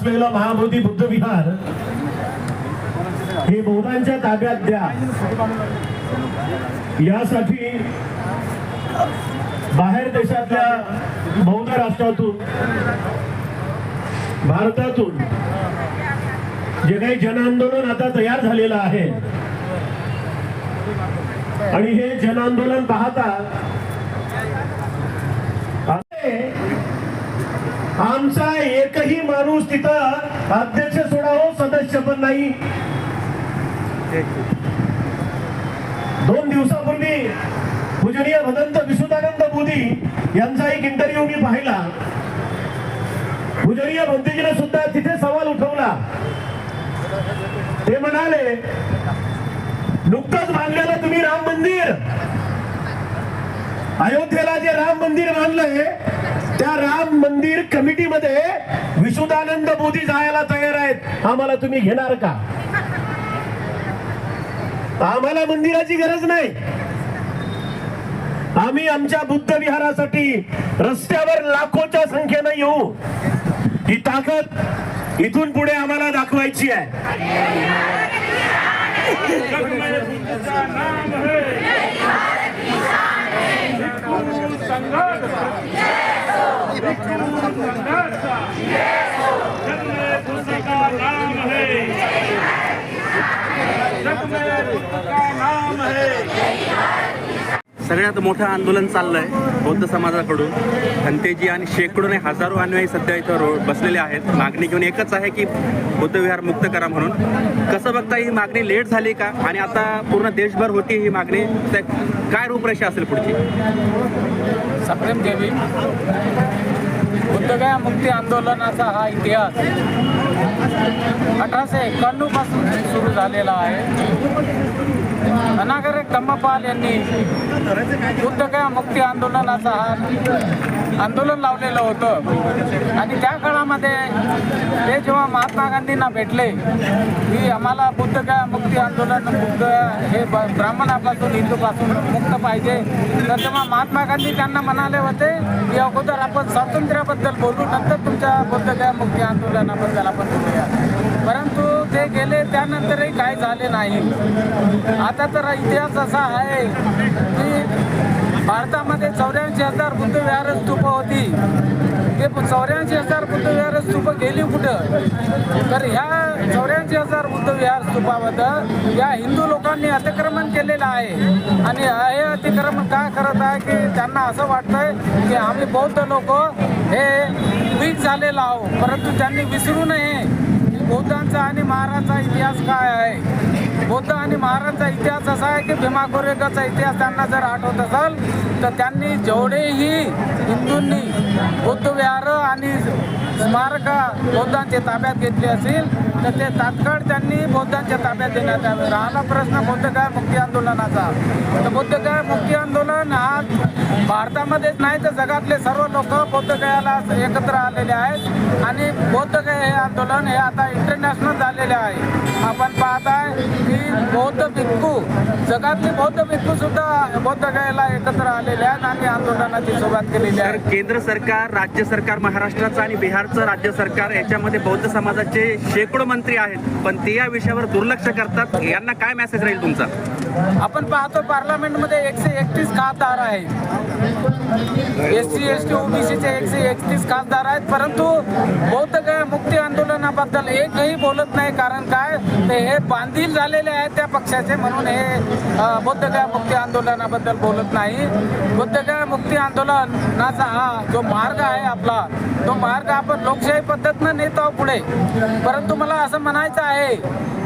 असलेलं महाबोधी बुद्ध विहार. हे बौद्धांच्या ताब्यात द्या. यासाठी बाहेर देशातल्या बौद्ध राष्ट्रातून भारतातून जे काही जनआंदोलन आता तयार झालेलं आहे आणि हे जनआंदोलन पाहता आहे, आमचा एकही माणूस तिथं अध्यक्ष सोडावं सदस्य पण नाही. दोन दिवसापूर्वी पूजनीय भदंत विशुदानंद मोदी यांचा एक इंटरव्ह्यू मी पाहिला. पूजनीय भंतीजीने सुद्धा तिथे सवाल उठवला. ते म्हणाले नुकतंच बांधलेलं तुम्ही राम मंदिर. अयोध्येला जे राम मंदिर बांधलंय त्या राम मंदिर कमिटीमध्ये विशुदानंद मोदी जायला तयार आहेत आम्हाला तुम्ही घेणार का आम्हाला मंदिराची गरज नाही आम्ही आमच्या बुद्ध विहारासाठी रस्त्यावर लाखोच्या संख्येनं येऊ ही ताकद इथून पुढे आम्हाला दाखवायची आहे सगळ्यात मोठं आंदोलन चाललंय बौद्ध समाजाकडून. खंतेजी आणि शेकडो नाही हजारो अनुयायी सध्या इथं रो बसलेले आहेत. मागणी घेऊन एकच आहे की बौद्ध विहार मुक्त करा म्हणून. कसं बघता ही मागणी लेट झाली का? आणि आता पूर्ण देशभर होती ही मागणी. काय रूपरेषा असेल पुढची? सप्रेम देवी. मुक्ती आंदोलनाचा हा इतिहास. अठराशे एक्क्याण्णवपासून सुरू झालेला आहे. अनागरे धम्मपाल यांनी बुद्धगया मुक्ती आंदोलनाचा हा आंदोलन लावलेलं होतं. आणि त्या काळामध्ये ते जेव्हा महात्मा गांधींना भेटले की आम्हाला बुद्धगया मुक्ती आंदोलन बुद्ध हे ब- ब्राह्मणापासून हिंदूपासून मुक्त पाहिजे. तर तेव्हा महात्मा गांधी त्यांना म्हणाले होते की अगोदर आपण स्वातंत्र्याबद्दल बोलू नंतर तुमच्या बुद्धगया मुक्ती आंदोलनाबद्दल आपण परंतु ते गेले त्यानंतरही काय झाले नाही. आता तर इतिहास असा आहे की भारतामध्ये चौऱ्याऐंशी हजार बुद्ध विहार स्तूप होती. ते चौऱ्याऐंशी हजार बुद्ध विहार स्तूप गेली कुठं? तर ह्या चौऱ्याऐंशी हजार बुद्ध विहार स्तूपाबद्दल या हिंदू लोकांनी अतिक्रमण केलेलं आहे. आणि हे अतिक्रमण का करत आहे की त्यांना असं वाटतंय की आम्ही बौद्ध लोक हे वीक झालेलो आहोत परंतु त्यांनी विसरू नये. बौद्धांचा आणि महाराजचा इतिहास काय आहे? बौद्ध आणि महाराजचा इतिहास असा आहे की भीमा कोरेगावचा इतिहास त्यांना जर आठवत असेल तर त्यांनी जेवढेही हिंदूंनी बौद्ध विहार आणि स्मारक बौद्धांचे ताब्यात घेतली असेल तर ते तात्काळ त्यांनी बौद्धांच्या ताब्यात देण्यात यावे. राहिला प्रश्न काय मुक्ती आंदोलनाचा. तर बौद्धगया मुक्ती आंदोलन हा भारतामध्येच नाही तर जगातले सर्व लोक बौद्धगयाला एकत्र आलेले आहेत. आणि बौद्धगया हे आंदोलन हे आता इंटरनॅशनल झालेले आहे. आपण पाहत आहे की बौद्ध भिक्खू जगातले बौद्ध भिक्खू सुद्धा बौद्धगयाला एकत्र आलेले आहेत आणि आंदोलनाची सुरुवात केलेली आहे. केंद्र सरकार राज्य सरकार महाराष्ट्राचं आणि बिहारचं राज्य सरकार याच्यामध्ये बौद्ध समाजाचे शेकडो मंत्री आहेत पण ते या विषयावर दुर्लक्ष करतात. यांना काय मेसेज राहील तुमचा? आपण पाहतो पार्लमेंटमध्ये एकशे एकतीस खासदार आहे एस सी एस टी ओबीसीचे एकशे एकतीस खासदार आहेत. परंतु बौद्ध गया मुक्ती आंदोलनाबद्दल एकही बोलत नाही. कारण काय? ते हे बांधील झालेले आहेत त्या पक्षाचे. म्हणून हे बौद्ध गया मुक्ती आंदोलनाबद्दल बोलत नाही. बौद्ध गया मुक्ती आंदोलनाचा हा जो मार्ग आहे आपला तो मार्ग आपण लोकशाही पद्धतीनं नेत आहोत पुढे. परंतु मला असं म्हणायचं आहे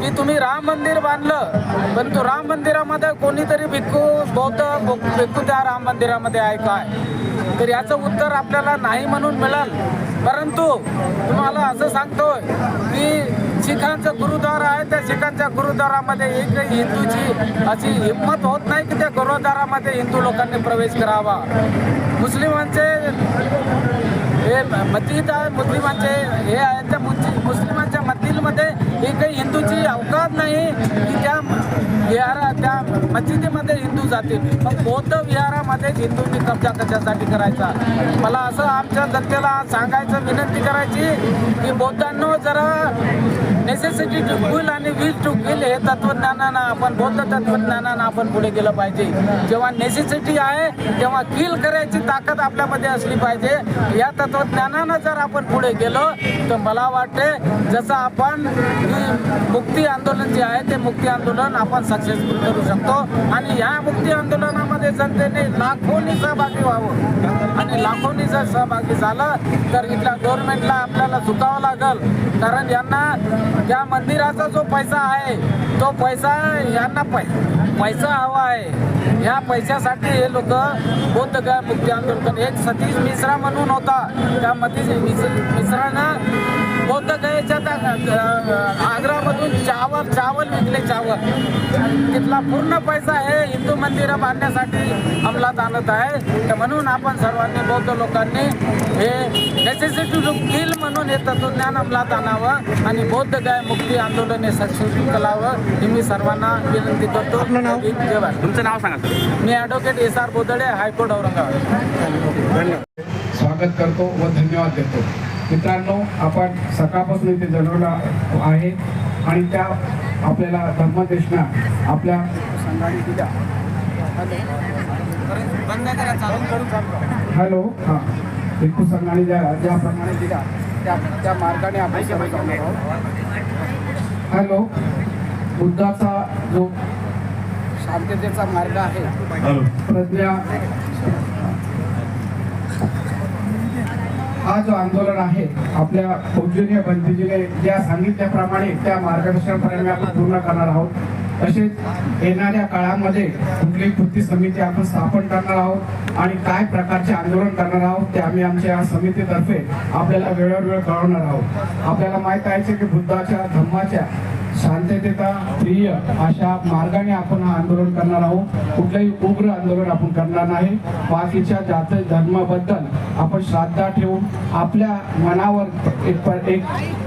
की तुम्ही राम मंदिर बांधलं परंतु राम मंदिरामध्ये कोणीतरी भिक्खू बौद्ध भिक्खू त्या राम मंदिरामध्ये आहे काय? तर याचं उत्तर आपल्याला नाही म्हणून मिळेल. परंतु तुम्हाला असं सांगतोय की शिखांचं गुरुद्वारा आहे त्या शिखांच्या गुरुद्वारामध्ये एकही हिंदूची अशी हिंमत होत नाही की त्या गुरुद्वारामध्ये हिंदू लोकांनी प्रवेश करावा. मुस्लिमांचे हे मस्जिद आहे मुस्लिमांचे हे आहे त्या मुस्लिम ही काही हिंदूची अवकात नाही की त्या विहारा त्या मस्जिदीमध्ये हिंदू जातील. मग बौद्ध विहारामध्येच हिंदूंनी कब्जा कशासाठी करायचा? मला असं आमच्या जनतेला सांगायचं विनंती करायची की बौद्धांनो जरा नेसेसिटी टू विल आणि वीज टू विल हे तत्वज्ञानानं आपण बौद्ध तत्वज्ञानानं आपण पुढे गेलं पाहिजे. जेव्हा नेसेसिटी आहे तेव्हा किल करायची ताकद आपल्यामध्ये असली पाहिजे. या तत्वज्ञानानं जर आपण पुढे गेलो तर मला वाटते जसं आपण मुक्ती आंदोलन जे आहे ते मुक्ती आंदोलन आपण सक्सेसफुल करू शकतो. आणि ह्या मुक्ती आंदोलनामध्ये जनतेने लाखोनी सहभागी व्हावं. आणि लाखोनी जर सहभागी झालं तर इथल्या गव्हर्नमेंटला आपल्याला झुकावं लागल. कारण यांना या मंदिराचा जो पैसा आहे तो पैसा यांना पै पैसा हवा आहे. ह्या पैशासाठी हे लोक बौद्ध मुक्ती आंदोलन एक सतीश मिश्रा म्हणून होता. त्या मतीश मिश्रानं बौद्धगयाच्या त्या आग्रामधून चावल चावल विकले चावल. तिथला पूर्ण पैसा हे हिंदू मंदिरं बांधण्यासाठी अंमलात आणत आहे. तर म्हणून आपण सर्वांनी बौद्ध लोकांनी हे नेसेसिटी बिल म्हणून हे तत्वज्ञान अंमलात आणावं आणि बौद्ध गाय मुक्ती आंदोलन हे सक्सेसफुल करावं ही मी सर्वांना विनंती करतो. तुमचं नाव सांगा मी advocate S R Bodade high court Aurangabad. स्वागत करतो व धन्यवाद देतो. मित्रांनो आपण सकाळपासून इथे जमवला आहे आणि त्या आपल्याला धर्मदेशना आपल्या हॅलो हां. हिंदू संघाने ज्या ज्याप्रमाणे दिल्या त्या त्या मार्गाने आपण आहोत. हॅलो. बुद्धाचा जो शांततेचा मार्ग आहे. प्रज्ञा. हा जो आंदोलन आहे आपल्या पूजनीय बंधूजीने ज्या सांगितल्याप्रमाणे त्या मार्गदर्शनाप्रमाणे आपण पूर्ण करणार आहोत. तसेच येणाऱ्या काळामध्ये कुठली कृती समिती आपण स्थापन करणार आहोत आणि काय प्रकारचे आंदोलन करणार आहोत ते आम्ही आमच्या या समितीतर्फे आपल्याला वेळोवेळ कळवणार आहोत. आपल्याला माहीत आहे की बुद्धाच्या धम्माच्या शांततेचा प्रिय अशा मार्गाने आपण हा आंदोलन करणार आहोत. कुठलंही उग्र आंदोलन आपण करणार नाही. बाकीच्या जात धर्माबद्दल आपण श्रद्धा ठेवून आपल्या मनावर एक एक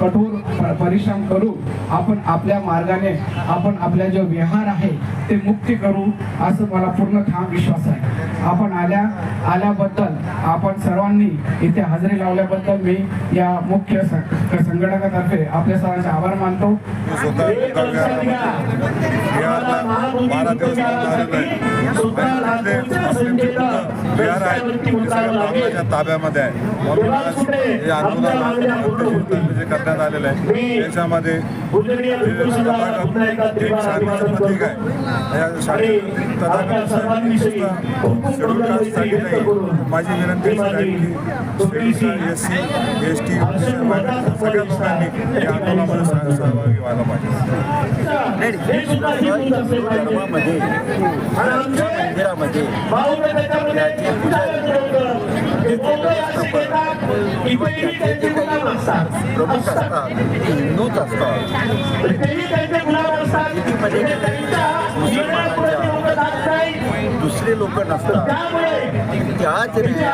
कठोर परिश्रम करू आपण आपल्या मार्गाने आपण आपल्या जो विहार आहे ते मुक्ती करू असं मला पूर्ण ठाम विश्वास आहे. आपण आल्या आल्याबद्दल आपण सर्वांनी इथे हजेरी लावल्याबद्दल मी या मुख्य संघटकातर्फे आपल्या सर्वांचे आभार मानतो. ताब्यामध्ये आहे म्हणून करण्यात आलेलं आहे त्याच्यामध्ये भिक्खू संघाला पुन्हा एकदा एक त्रिवार शांतीचं अभिवादन प्रतीक करतो. आहे या आणि शांती आपल्या सर्वांविषयी खूप खूप शेड्यूल कास्टसाठी व्यक्त नाही करून माझी विनंती मी अशी आहे माझी की छोटीशी schedule S C S T सगळ्या लोकांनी या आंदोलनामध्ये सह- सहभागी व्हायला पाहिजे हे सुद्धा हिंदूच असले पाहिजे. आणि आमचे मंदिरामध्ये भाऊने त्याच्यामध्ये एक उदाहरण ठेवलं. हे बौद्ध असे घेतात, इथेही त्यांचे गुलाम असतात. प्रमुख असतात. असतात ते हिंदूच असतात दुसरे लोक नसतात. त्याच हे पाहिजे.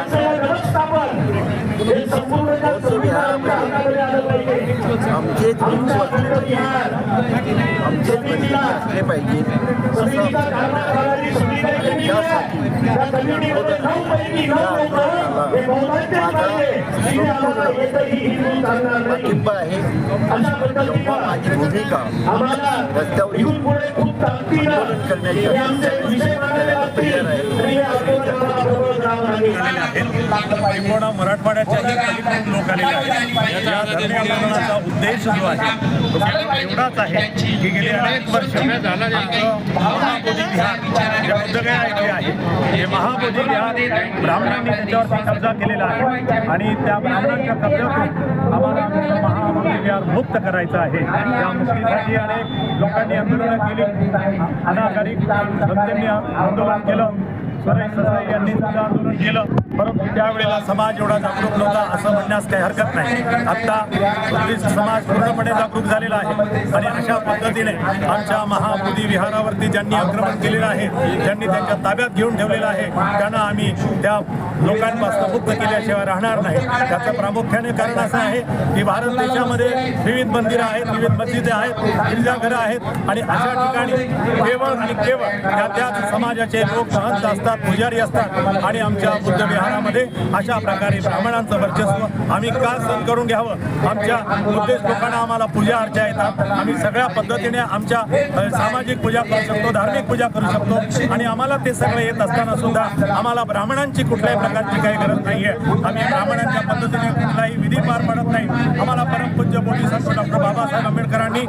आमचेच असले पाहिजे. मंदिर असले पाहिजे समितीचा असं कारभार समिती काय पाठिंबा आहे माझी भूमिका रस्त्यावर आंदोलन करण्याची विषय मराठवाड्याच्या लागतील. तरी मराठवाड्याच्याही पलीकडून लोक आलेले आहेत. या धरणे आंदोलनाचा उद्देश जो आहे एवढाच आहे की गेली अनेक वर्ष महाबोधी विहार जे बुद्धगया ऐकले आहे हे महाबोधी विहार ब्राह्मणांनी त्याच्यावरती कब्जा केलेला आहे. आणि त्या ब्राह्मणांच्या कब्जातून आम्हाला महाबोधी विहार मुक्त करायचं आहे. या मुक्तीसाठी अनेक लोकांनी आंदोलनं केली. अनाकारी जनतेने आंदोलन केलं. सुरेश ससाई यांनी सुद्धा आंदोलन केलं. परंतु त्यावेळेला समाज एवढा जागरूक नव्हता असं म्हणण्यास काही हरकत नाही. आता समाज पूर्णपणे जागरूक झालेला आहे. आणि अशा पद्धतीने आमच्या महाबोधी विहारावरती ज्यांनी आक्रमण केलेलं आहे ज्यांनी त्यांच्या ताब्यात घेऊन ठेवलेलं आहे त्यांना आम्ही त्या लोकांपासून मुक्त केल्याशिवाय राहणार नाही. त्याचं प्रामुख्याने कारण असं आहे की भारत देशामध्ये विविध मंदिरं आहेत विविध मस्जिदे आहेत गिरजाघरं आहेत. आणि अशा ठिकाणी केवळ आणि केवळ त्या त्याच समाजाचे लोक सहज असतात. पुजारी असतात आणि आमच्या बुद्ध विहारामध्ये अशा प्रकारे ब्राह्मणांचं वर्चस्व आम्ही का सहन करून घ्यावं? आमच्या उद्देश लोकांना आम्हाला पूजा अर्चा येतात. आम्ही सगळ्या पद्धतीने आमच्या सामाजिक पूजा करू शकतो धार्मिक पूजा करू शकतो आणि आम्हाला ते सगळं येत असताना सुद्धा आम्हाला ब्राह्मणांची कुठल्याही प्रकारची काही गरज नाहीये. आम्ही ब्राह्मणांच्या पद्धतीने कुठलाही विधी पार पडत नाही. आम्हाला परमपूज्य बोधिसत्व डॉक्टर बाबासाहेब आंबेडकरांनी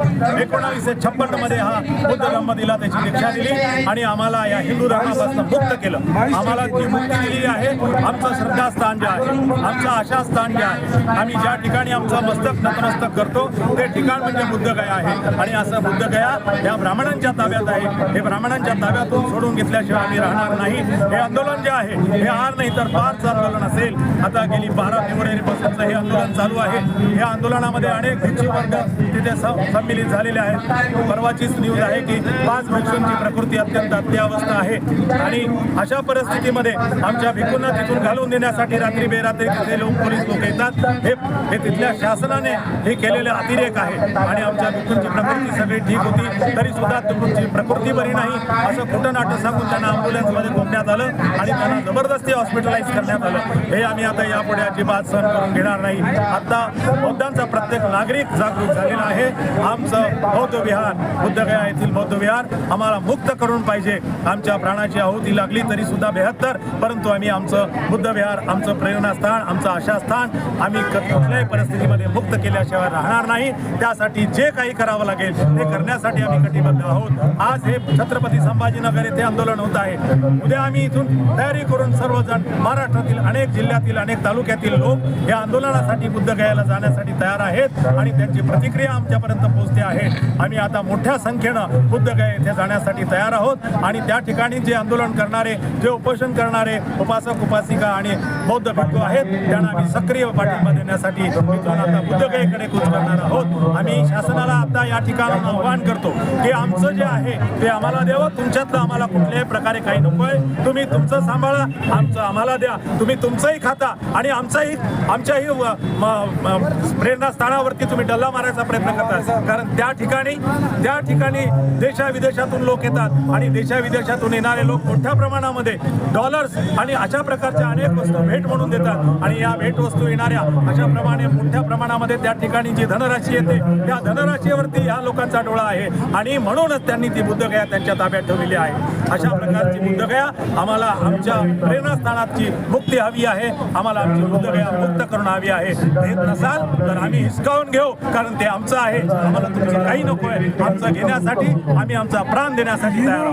एकोणावीसशे छप्पन्नमध्ये हा बुद्ध धर्म दिला त्याची दीक्षा दिली आणि आम्हाला या हिंदू धर्मापासून मुक्त केलं. आम्हाला जी मुक्ती दिलेली आहे. आमचं श्रद्धास्थान जे आहे आमचं आशास्थान जे आहे आम्ही ज्या ठिकाणी आमचं मस्तक नतमस्तक करतो ते ठिकाण म्हणजे बुद्धगया आहे. आणि असं बुद्धगया या ब्राह्मणांच्या ताब्यात आहे. हे ब्राह्मणांच्या ताब्यातून सोडून घेतल्याशिवाय आम्ही राहणार नाही. हे आंदोलन जे आहे हे हार नाही तर पाच आंदोलन असेल. आता गेली बारा फेब्रुवारीपासूनचं हे आंदोलन चालू आहे. या आंदोलनामध्ये अनेक भिक्षू वर्ग तिथे सम्मिलित झालेले आहेत. परवाचीच न्यूज आहे की पाच भिक्षूंची प्रकृती अत्यंत अत्यावस्था आहे. आणि अशा परिस्थितीमध्ये आमच्या भिक्षूंना तिथून घालून देण्यासाठी रात्री बेरात्री तिथे लोक पोलीस लोक येतात. हे हे तिथल्या शासनाने हे केलेले अतिरेक आहे. आणि आमच्या भिक्षूंची प्रकृती सगळी ठीक होती. तरी सुद्धा तुमची प्रकृती बरी नाही असं खोटं नाटक सांगून त्यांना अँब्युलन्समध्ये झोपण्यात आलं आणि त्यांना जबरदस्ती हॉस्पिटलाइज करण्यात आलं. हे आम्ही आता यापुढे अजिबात सहन करून घेणार नाही. आता बौद्धांचा प्रत्येक नागरिक जागरूक झालेला आहे. आमचं बौद्ध विहार बुद्धगया येथील बौद्ध विहार आम्हाला मुक्त करून पाहिजे. आमच्या प्राणाची आहुती लागली तरी सुद्धा बेहत्तर. परंतु आम्ही आमचं बुद्ध विहार आमचं प्रेरणास्थान आमचं आशास्थान आम्ही कुठल्याही परिस्थितीमध्ये मुक्त केल्याशिवाय राहणार नाही. त्यासाठी जे काही करावं लागेल ते करण्यासाठी आम्ही कटिबद्ध आहोत. आज हे छत्रपती संभाजीनगर येथे आंदोलन होत आहे. उद्या आम्ही इथून तयारी करून सर्वजण महाराष्ट्रातील अनेक जिल्ह्यातील अनेक तालुक्यातील लोक या आंदोलनासाठी बुद्धगयाला जाण्यासाठी तयार आहेत. आणि त्यांची प्रतिक्रिया आमच्यापर्यंत पोहोचते आहे. आम्ही आता मोठ्या संख्येनं बुद्धगया येथे जाण्यासाठी तयार आहोत. आणि त्या ठिकाणी जे आंदोलन करणारे जे उपोषण करणारे उपासक उपासिका आणि बौद्ध भिक्खू आहेत त्यांना आम्ही सक्रिय पाठिंबा देण्यासाठी आता बुद्धगयेकडे कूच करणार आहोत. आम्ही शासनाला आता या ठिकाणाहून आव्हान करतो की आमचं जे आहे ते आम्हाला द्यावं. तुमच्यातलं आम्हाला कुठल्याही प्रकारे काही नकोय तुम्ही तुमचं सांभाळा आमचं आम्हाला द्या. तुम्ही तुमचंही खाता आणि आमचंही आमच्याही प्रेरणास्थाना म- तुम्ही डल्ला मारायचा प्रयत्न करता कारण त्या ठिकाणी त्या ठिकाणी देशाविदेशातून लोक येतात आणि देशाविदेशातून येणारे लोक मोठ्या प्रमाणामध्ये डॉलर्स आणि अशा प्रकारच्या अनेक वस्तू भेट म्हणून देतात. आणि या भेट वस्तू येणाऱ्या अशा प्रमाणे मोठ्या प्रमाणामध्ये त्या ठिकाणी जी धनराशी येते त्या धनराशीवरती या लोकांचा डोळा आहे. आणि म्हणूनच त्यांनी ती बुद्धगया त्यांच्या ताब्यात ठेवलेली आहे. अशा प्रकारची बुद्धगया आम्हाला आमच्या प्रेरणास्थानाची मुक्ती हवी आहे. आम्हाला आमची बुद्धगया मुक्त करून हवी आहे. देत नसाल तर आम्ही हिसकावून घेऊ कारण ते आमचं आहे. आम्हाला तुमचं काही नको आहे. आमचं घेण्यासाठी आम्ही आमचा प्राण देण्यासाठी तयार